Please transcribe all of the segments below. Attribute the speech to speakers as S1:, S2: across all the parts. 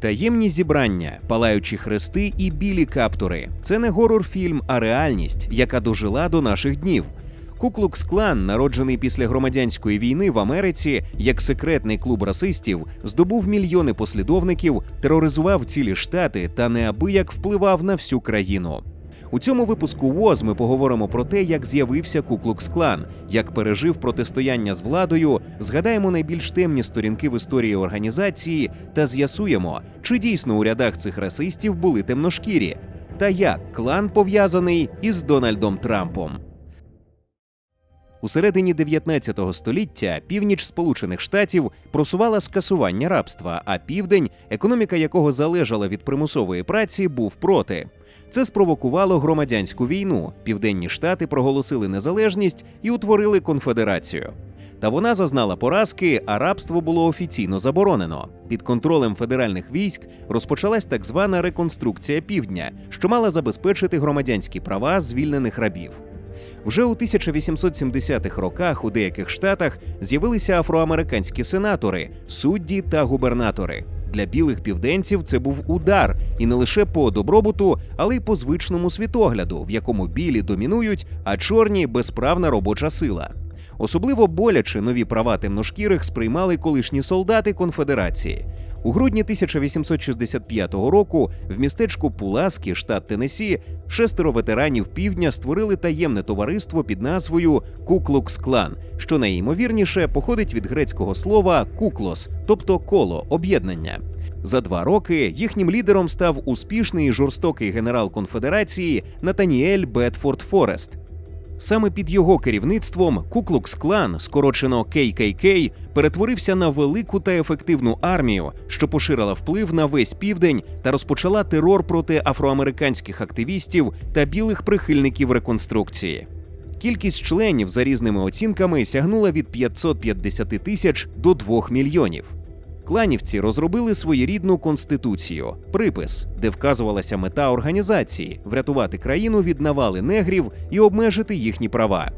S1: Таємні зібрання, палаючі хрести і білі каптури це не горор-фільм, а реальність, яка дожила до наших днів. Куклукс Клан, народжений після громадянської війни в Америці як секретний клуб расистів, здобув мільйони послідовників, тероризував цілі штати та неабияк впливав на всю країну. У цьому випуску ВОЗ ми поговоримо про те, як з'явився Куклукс Клан, як пережив протистояння з владою, згадаємо найбільш темні сторінки в історії організації та з'ясуємо, чи дійсно у рядах цих расистів були темношкірі, та як клан пов'язаний із Дональдом Трампом. У середині 19 століття північ Сполучених Штатів просувала скасування рабства, а південь, економіка якого залежала від примусової праці, був проти. Це спровокувало громадянську війну. Південні штати проголосили незалежність і утворили конфедерацію. Та вона зазнала поразки, а рабство було офіційно заборонено. Під контролем федеральних військ розпочалась так звана реконструкція півдня, що мала забезпечити громадянські права звільнених рабів. Вже у 1870-х роках у деяких штатах з'явилися афроамериканські сенатори, судді та губернатори. Для білих південців це був удар і не лише по добробуту, але й по звичному світогляду, в якому білі домінують, а чорні безправна робоча сила. Особливо боляче нові права темношкірих сприймали колишні солдати конфедерації. У грудні 1865 року в містечку Пуласки, штат Теннессі, шестеро ветеранів півдня створили таємне товариство під назвою Куклукс Клан, що найімовірніше походить від грецького слова куклос, тобто коло об'єднання. За два роки їхнім лідером став успішний і жорстокий генерал конфедерації Натаніель Бетфорд Форест. Саме під його керівництвом Куклукс Клан, скорочено KKK, перетворився на велику та ефективну армію, що поширила вплив на весь південь та розпочала терор проти афроамериканських активістів та білих прихильників реконструкції. Кількість членів за різними оцінками сягнула від 550 тисяч до 2 мільйонів. Кланівці розробили своєрідну конституцію, припис, де вказувалася мета організації врятувати країну від навали негрів і обмежити їхні права.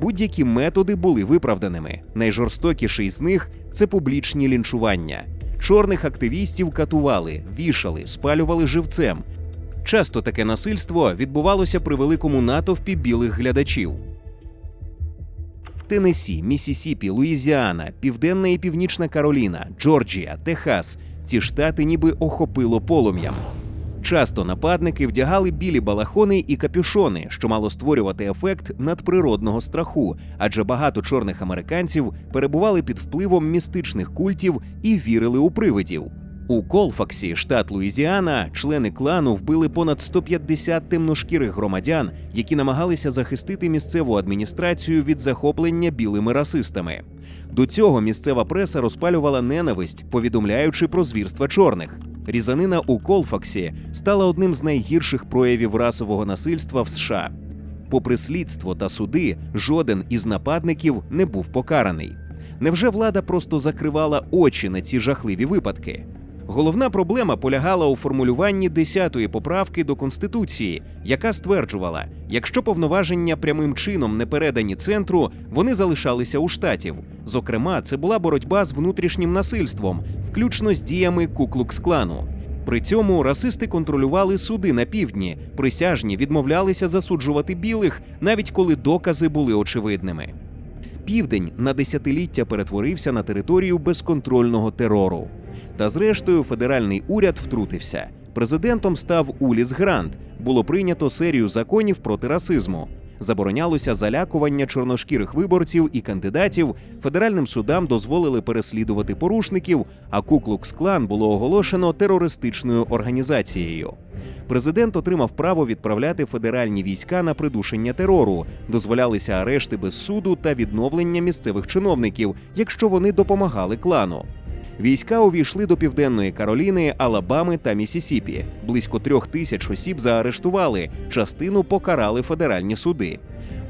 S1: Будь-які методи були виправданими. Найжорстокіший з них це публічні лінчування. Чорних активістів катували, вішали, спалювали живцем. Часто таке насильство відбувалося при великому натовпі білих глядачів. Теннессі, Міссісіпі, Луїзіана, Південна і Північна Кароліна, Джорджія, Техас ці штати ніби охопило полум'ям. Часто нападники вдягали білі балахони і капюшони, що мало створювати ефект надприродного страху, адже багато чорних американців перебували під впливом містичних культів і вірили у привидів. У Колфаксі, штат Луїзіана, члени клану вбили понад 150 темношкірих громадян, які намагалися захистити місцеву адміністрацію від захоплення білими расистами. До цього місцева преса розпалювала ненависть, повідомляючи про звірства чорних. Різанина у Колфаксі стала одним з найгірших проявів расового насильства в США. Попри слідство та суди, жоден із нападників не був покараний. Невже влада просто закривала очі на ці жахливі випадки? Головна проблема полягала у формулюванні 10-ї поправки до конституції, яка стверджувала, якщо повноваження прямим чином не передані центру, вони залишалися у штатів. Зокрема, це була боротьба з внутрішнім насильством, включно з діями Куклукс-клану. При цьому расисти контролювали суди на півдні, присяжні відмовлялися засуджувати білих, навіть коли докази були очевидними. Південь на десятиліття перетворився на територію безконтрольного терору. Та зрештою федеральний уряд втрутився. Президентом став Уліс Грант. Було прийнято серію законів проти расизму. Заборонялося залякування чорношкірих виборців і кандидатів. Федеральним судам дозволили переслідувати порушників, а Куклукс-клан було оголошено терористичною організацією. Президент отримав право відправляти федеральні війська на придушення терору, дозволялися арешти без суду та відновлення місцевих чиновників, якщо вони допомагали клану. Війська увійшли до південної Кароліни, Алабами та Місісіпі. Близько трьох тисяч осіб заарештували, частину покарали федеральні суди.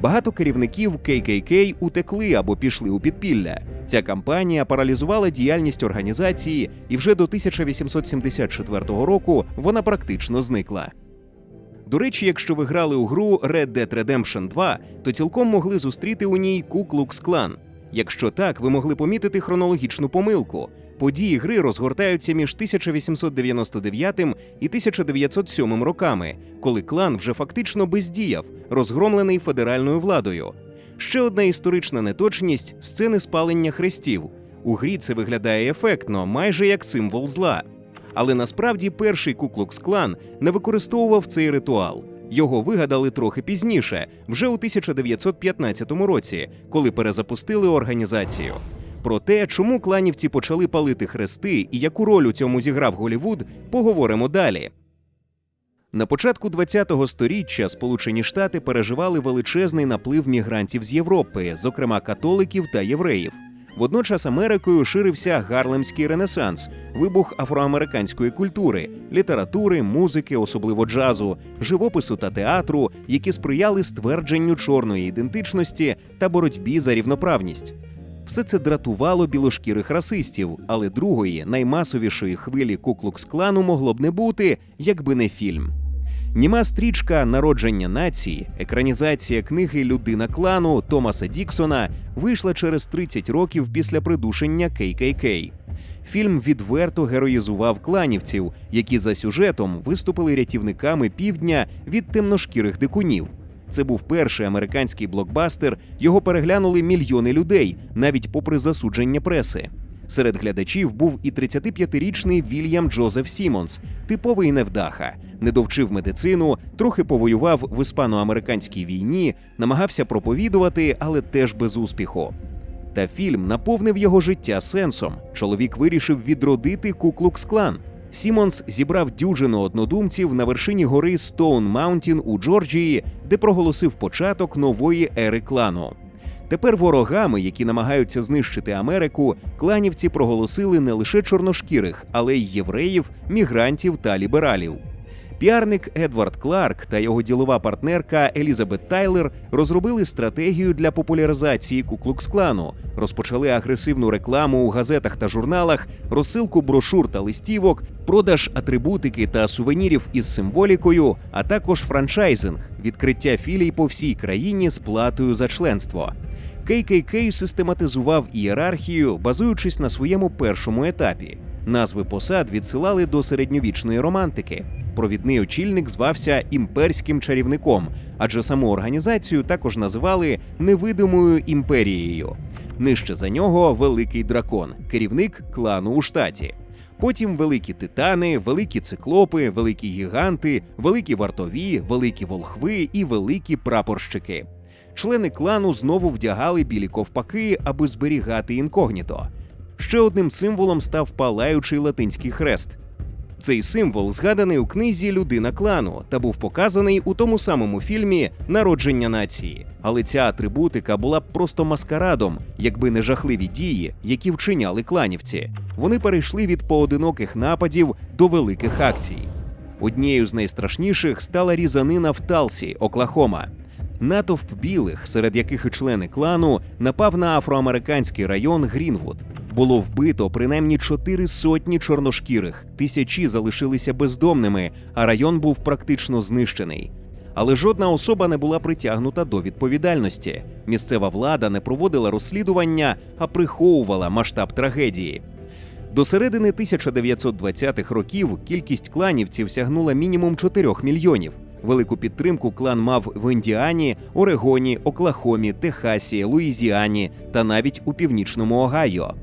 S1: Багато керівників KKK утекли або пішли у підпілля. Ця кампанія паралізувала діяльність організації, і вже до 1874 року вона практично зникла. До речі, якщо ви грали у гру Red Dead Redemption 2, то цілком могли зустріти у ній Ku Klux Klan. Якщо так, ви могли помітити хронологічну помилку. Події гри розгортаються між 1899 і 1907 роками, коли клан вже фактично бездіяв, розгромлений федеральною владою. Ще одна історична неточність сцени спалення хрестів. У грі це виглядає ефектно, майже як символ зла. Але насправді перший Куклукс клан не використовував цей ритуал. Його вигадали трохи пізніше, вже у 1915 році, коли перезапустили організацію. Про те, чому кланівці почали палити хрести і яку роль у цьому зіграв Голівуд, поговоримо далі. На початку ХХ століття Сполучені Штати переживали величезний наплив мігрантів з Європи, зокрема католиків та євреїв. Водночас Америкою ширився гарлемський ренесанс, вибух афроамериканської культури, літератури, музики, особливо джазу, живопису та театру, які сприяли ствердженню чорної ідентичності та боротьбі за рівноправність. Все це дратувало білошкірих расистів, але другої, наймасовішої хвилі Куклукс-клану могло б не бути, якби не фільм. Німа стрічка Народження нації, екранізація книги Людина клану Томаса Діксона вийшла через 30 років після придушення ККК. Фільм відверто героїзував кланівців, які за сюжетом виступили рятівниками півдня від темношкірих дикунів. Це був перший американський блокбастер. Його переглянули мільйони людей, навіть попри засудження преси. Серед глядачів був і 35-річний Вільям Джозеф Сімонс, типовий невдаха, не довчив медицину, трохи повоював в іспано-американській війні, намагався проповідувати, але теж без успіху. Та фільм наповнив його життя сенсом. Чоловік вирішив відродити Куклукс-клан. Сімонс зібрав дюжину однодумців на вершині гори Стоун Маунтін у Джорджії, де проголосив початок нової ери клану. Тепер ворогами, які намагаються знищити Америку, кланівці проголосили не лише чорношкірих, але й євреїв, мігрантів та лібералів. Піарник Едвард Кларк та його ділова партнерка Елізабет Тайлер розробили стратегію для популяризації Куклукс-клану, розпочали агресивну рекламу у газетах та журналах, розсилку брошур та листівок, продаж атрибутики та сувенірів із символікою, а також франчайзинг, відкриття філій по всій країні з платою за членство. KKK систематизував ієрархію, базуючись на своєму першому етапі. Назви посад відсилали до середньовічної романтики. Провідний очільник звався імперським чарівником, адже саму організацію також називали невидимою імперією. Нижче за нього великий дракон, керівник клану у штаті. Потім великі титани, великі циклопи, великі гіганти, великі вартові, великі волхви і великі прапорщики. Члени клану знову вдягали білі ковпаки, аби зберігати інкогніто. Ще одним символом став палаючий латинський хрест. Цей символ згаданий у книзі Людина клану та був показаний у тому самому фільмі Народження нації. Але ця атрибутика була б просто маскарадом, якби не жахливі дії, які вчиняли кланівці. Вони перейшли від поодиноких нападів до великих акцій. Однією з найстрашніших стала різанина в Талсі, Оклахома. Натовп білих, серед яких і члени клану, напав на афроамериканський район Грінвуд. Було вбито принаймні чотири сотні чорношкірих, тисячі залишилися бездомними, а район був практично знищений. Але жодна особа не була притягнута до відповідальності. Місцева влада не проводила розслідування, а приховувала масштаб трагедії. До середини 1920-х років кількість кланівців сягнула мінімум 4 мільйонів. Велику підтримку клан мав в Індіані, Орегоні, Оклахомі, Техасі, Луїзіані та навіть у північному Огайо.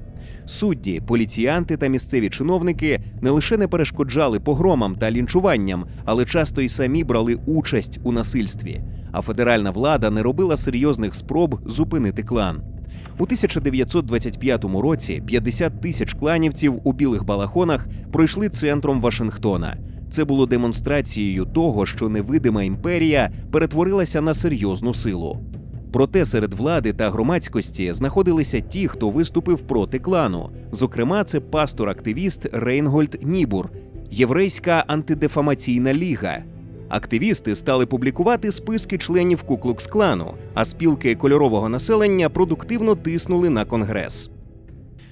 S1: Судді, поліціянти та місцеві чиновники не лише не перешкоджали погромам та лінчуванням, але часто й самі брали участь у насильстві. А федеральна влада не робила серйозних спроб зупинити клан. У 1925 році 50 тисяч кланівців у білих балахонах пройшли центром Вашингтона. Це було демонстрацією того, що невидима імперія перетворилася на серйозну силу. Проте серед влади та громадськості знаходилися ті, хто виступив проти клану. Зокрема, це пастор-активіст Рейнгольд Нібур, Єврейська антидефамаційна ліга. Активісти стали публікувати списки членів Куклукс-клану, а спілки кольорового населення продуктивно тиснули на конгрес.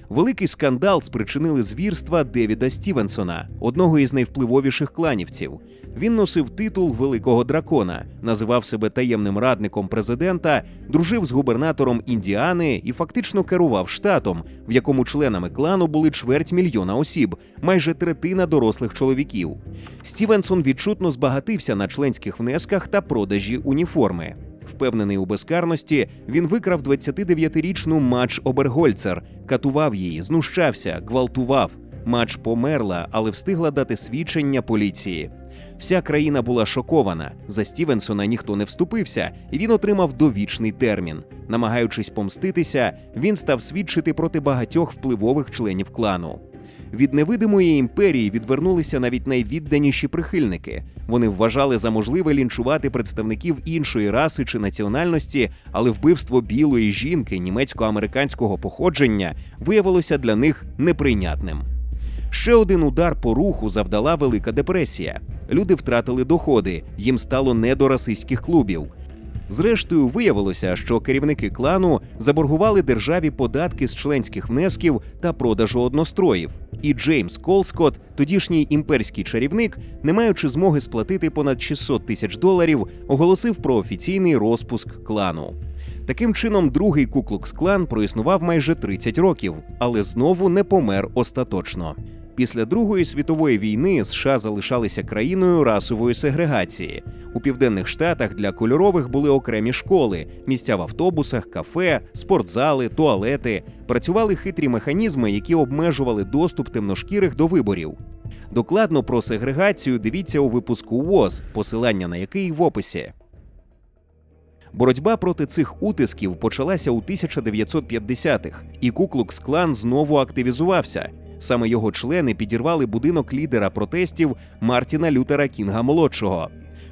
S1: Великий скандал спричинили звірства Девіда Стівенсона, одного із найвпливовіших кланівців. Він носив титул великого дракона, називав себе таємним радником президента, дружив з губернатором Індіани і фактично керував штатом, в якому членами клану були чверть мільйона осіб, майже третина дорослих чоловіків. Стівенсон відчутно збагатився на членських внесках та продажі уніформи. Впевнений у безкарності, він викрав 29-річну Мач Обергольцер, катував її, знущався, гвалтував. Мач померла, але встигла дати свідчення поліції. Вся країна була шокована. За Стівенсона ніхто не вступився, і він отримав довічний термін. Намагаючись помститися, він став свідчити проти багатьох впливових членів клану. Від невидимої імперії відвернулися навіть найвідданіші прихильники. Вони вважали за можливе лінчувати представників іншої раси чи національності, але вбивство білої жінки німецько-американського походження виявилося для них неприйнятним. Ще один удар по руху завдала Велика депресія. Люди втратили доходи, їм стало не до расистських клубів. Зрештою, виявилося, що керівники клану заборгували державі податки з членських внесків та продажу одностроїв. І Джеймс Колскот, тодішній імперський чарівник, не маючи змоги сплатити понад 600 тисяч доларів, оголосив про офіційний розпуск клану. Таким чином, другий Куклукс клан проіснував майже 30 років, але знову не помер остаточно. Після Другої світової війни США залишалися країною расової сегрегації. У південних штатах для кольорових були окремі школи, місця в автобусах, кафе, спортзали, туалети. Працювали хитрі механізми, які обмежували доступ темношкірих до виборів. Докладно про сегрегацію дивіться у випуску ВОЗ, посилання на який в описі. Боротьба проти цих утисків почалася у 1950-х, і Куклукс Клан знову активізувався. Саме його члени підірвали будинок лідера протестів Мартіна Лютера Кінга молодшого.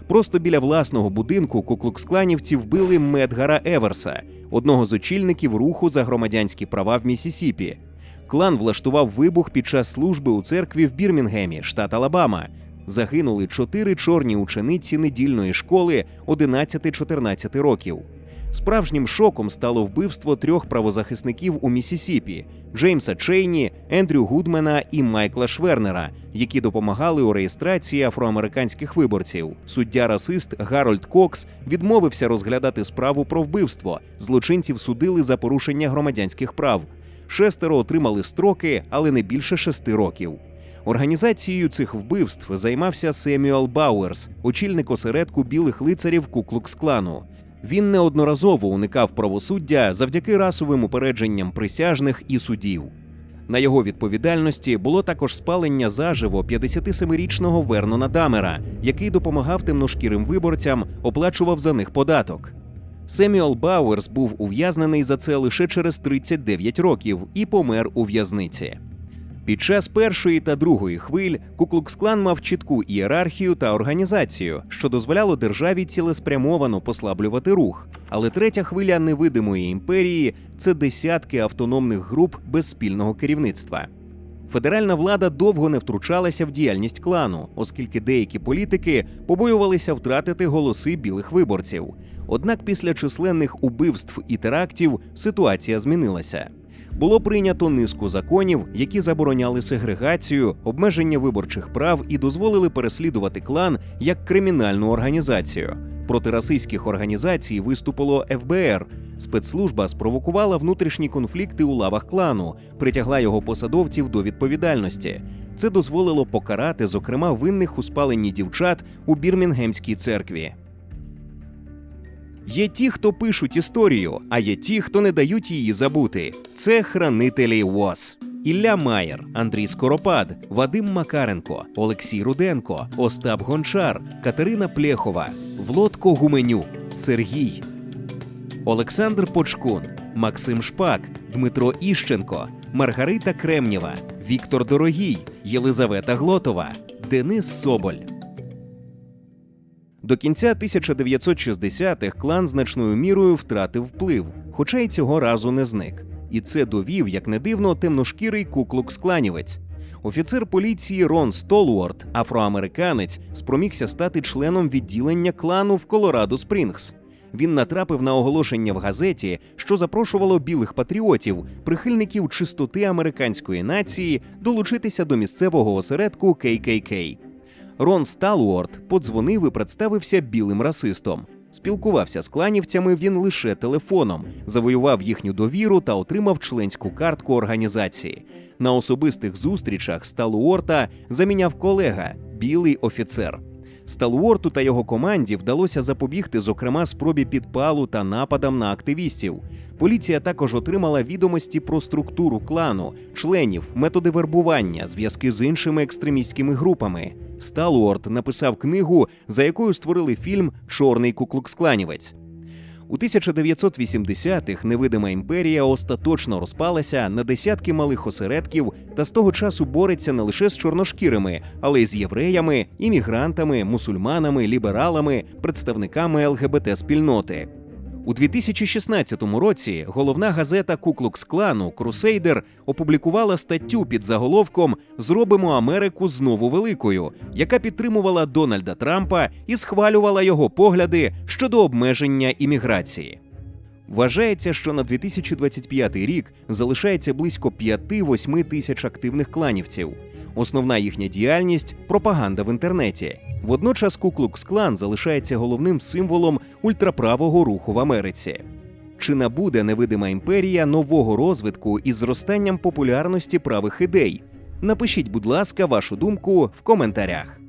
S1: Просто біля власного будинку куклукскланівці вбили Медгара Еверса, одного з очільників руху за громадянські права в Місісіпі. Клан влаштував вибух під час служби у церкві в Бірмінгемі, штат Алабама. Загинули чотири чорні учениці недільної школи 11-14 років. Справжнім шоком стало вбивство трьох правозахисників у Місісіпі Джеймса Чейні, Ендрю Гудмена і Майкла Швернера, які допомагали у реєстрації афроамериканських виборців. Суддя расист Гарольд Кокс відмовився розглядати справу про вбивство. Злочинців судили за порушення громадянських прав. Шестеро отримали строки, але не більше шести років. Організацією цих вбивств займався Семюел Бауерс, очільник осередку білих лицарів Куклукс-клану. Він неодноразово уникав правосуддя завдяки расовим упередженням присяжних і судів. На його відповідальності було також спалення заживо 57-річного Вернона Дамера, який допомагав темношкірим виборцям, оплачував за них податок. Семюел Бауерс був ув'язнений за це лише через 39 років і помер у в'язниці. Під час першої та другої хвиль Куклукс-клан мав чітку ієрархію та організацію, що дозволяло державі цілеспрямовано послаблювати рух. Але третя хвиля невидимої імперії це десятки автономних груп без спільного керівництва. Федеральна влада довго не втручалася в діяльність клану, оскільки деякі політики побоювалися втратити голоси білих виборців. Однак після численних убивств і терактів ситуація змінилася було прийнято низку законів, які забороняли сегрегацію, обмеження виборчих прав і дозволили переслідувати клан як кримінальну організацію. Проти расистських організацій виступило ФБР. Спецслужба спровокувала внутрішні конфлікти у лавах клану, притягла його посадовців до відповідальності. Це дозволило покарати, зокрема, винних у спаленні дівчат у Бірмінгемській церкві. Є ті, хто пишуть історію, а є ті, хто не дають її забути. Це хранителі ВОЗ. Ілля Маєр, Андрій Скоропад, Вадим Макаренко, Олексій Руденко, Остап Гончар, Катерина Плєхова, Влодко Гуменю, Сергій, Олександр Почкун, Максим Шпак, Дмитро Іщенко, Маргарита Кремнєва, Віктор Дорогій, Єлизавета Глотова, Денис Соболь. До кінця 1960-х клан значною мірою втратив вплив, хоча й цього разу не зник. І це довів, як не дивно, темношкірий куклукс-кланівець. Офіцер поліції Рон Столуорд, афроамериканець, спромігся стати членом відділення клану в Колорадо Спрінгс. він натрапив на оголошення в газеті, що запрошувало білих патріотів, прихильників чистоти американської нації, долучитися до місцевого осередку KKK. Рон Сталуорт подзвонив і представився білим расистом. Спілкувався з кланівцями він лише телефоном, завоював їхню довіру та отримав членську картку організації. На особистих зустрічах Сталуорта заміняв колега, білий офіцер. Сталуорту та його команді вдалося запобігти, зокрема, спробі підпалу та нападам на активістів. Поліція також отримала відомості про структуру клану, членів, методи вербування, зв'язки з іншими екстремістськими групами. Сталуорт написав книгу, за якою створили фільм Чорний куклукскланівець. У 1980-х невидима імперія остаточно розпалася на десятки малих осередків та з того часу бореться не лише з чорношкірими, але й з євреями, іммігрантами, мусульманами, лібералами, представниками ЛГБТ-спільноти. У 2016 році головна газета Куклукс Клану Крусейдер опублікувала статтю під заголовком Зробимо Америку знову великою, яка підтримувала Дональда Трампа і схвалювала його погляди щодо обмеження імміграції. Вважається, що на 2025 рік залишається близько 5-8 тисяч активних кланівців. Основна їхня діяльність пропаганда в інтернеті. Водночас Куклукс Клан залишається головним символом ультраправого руху в Америці. Чи набуде невидима імперія нового розвитку із зростанням популярності правих ідей? Напишіть, будь ласка, вашу думку в коментарях.